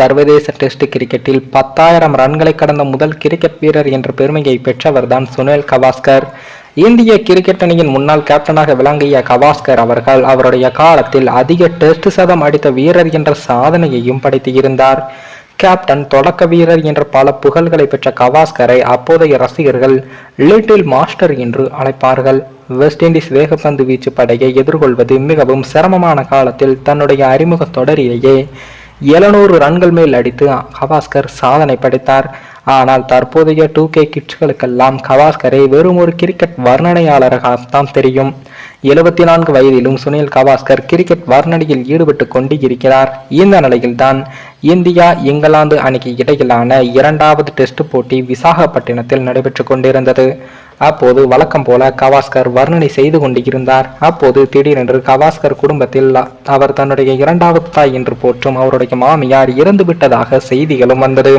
சர்வதேச டெஸ்ட் கிரிக்கெட்டில் பத்தாயிரம் ரன்களை கடந்த முதல் கிரிக்கெட் வீரர் என்ற பெருமையை பெற்றவர்தான் சுனில் கவாஸ்கர். இந்திய கிரிக்கெட் அணியின் முன்னாள் கேப்டனாக விளங்கிய கவாஸ்கர் அவர்கள் அவருடைய காலத்தில் அதிக டெஸ்ட் சதம் அடித்த வீரர் என்ற சாதனையையும் படைத்திருந்தார். கேப்டன் தொடக்க வீரர் என்ற பல புகழ்களை பெற்ற கவாஸ்கரை அப்போதைய ரசிகர்கள் லிட்டில் மாஸ்டர் என்று அழைப்பார்கள். வெஸ்ட் இண்டீஸ் வேகப்பந்து வீச்சு படையை எதிர்கொள்வது மிகவும் சிரமமான காலத்தில் தன்னுடைய அறிமுக தொடரிலேயே எழுநூறு ரன்கள் மேல் அடித்து கவாஸ்கர் சாதனை படைத்தார். ஆனால் தற்போதைய டூ கே கிட்ஸ்களுக்கெல்லாம் கவாஸ்கரை வெறும் ஒரு கிரிக்கெட் வர்ணனையாளராகத்தான் தெரியும். எழுபத்தி நான்கு வயதிலும் சுனில் கவாஸ்கர் கிரிக்கெட் வர்ணனையில் ஈடுபட்டு கொண்டு இருக்கிறார். இந்த நிலையில்தான் இந்தியா இங்கிலாந்து அணிக்கு இடையிலான இரண்டாவது டெஸ்ட் போட்டி விசாகப்பட்டினத்தில் நடைபெற்று கொண்டிருந்தது. அப்போது வழக்கம் போல கவாஸ்கர் வர்ணனை செய்து கொண்டிருந்தார். அப்போது திடீரென்று கவாஸ்கர் குடும்பத்தில் அவர் தன்னுடைய இரண்டாவது தாய் என்று போற்றும் அவருடைய மாமியார் இறந்து விட்டதாக செய்திகளும் வந்தது.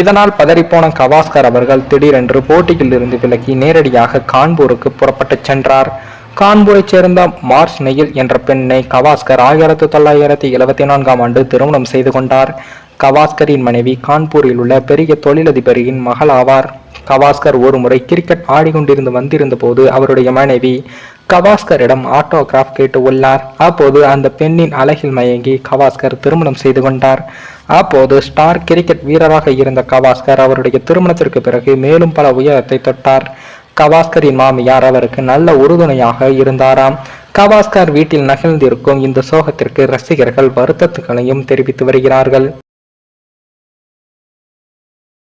இதனால் பதறிப்போன கவாஸ்கர் அவர்கள் திடீரென்று போட்டியில் இருந்து விலகி நேரடியாக கான்பூருக்கு புறப்பட்டுச் சென்றார். கான்பூரைச் சேர்ந்த மார்ச் நெயில் என்ற பெண்ணை கவாஸ்கர் ஆயிரத்தி தொள்ளாயிரத்தி எழுபத்தி நான்காம் ஆண்டு திருமணம் செய்து கொண்டார். கவாஸ்கரின் மனைவி கான்பூரில் உள்ள பெரிய தொழிலதிபரியின் மகள் ஆவார் கவாஸ்கர் ஒரு முறை கிரிக்கெட் ஆடிக்கொண்டிருந்து வந்திருந்த போது அவருடைய மனைவி கவாஸ்கரிடம் ஆட்டோகிராஃப் கேட்டு உள்ளார். அப்போது அந்த பெண்ணின் அழகில் மயங்கி கவாஸ்கர் திருமணம் செய்து கொண்டார். அப்போது ஸ்டார் கிரிக்கெட் வீரராக இருந்த கவாஸ்கர் அவருடைய திருமணத்திற்கு பிறகு மேலும் பல உயரத்தை தொட்டார். கவாஸ்கரின் மாமியார் அவருக்கு நல்ல உறுதுணையாக இருந்தாராம். கவாஸ்கர் வீட்டில் நகழ்ந்திருக்கும் இந்த சோகத்திற்கு ரசிகர்கள் வருத்தத்துகளையும் தெரிவித்து வருகிறார்கள்.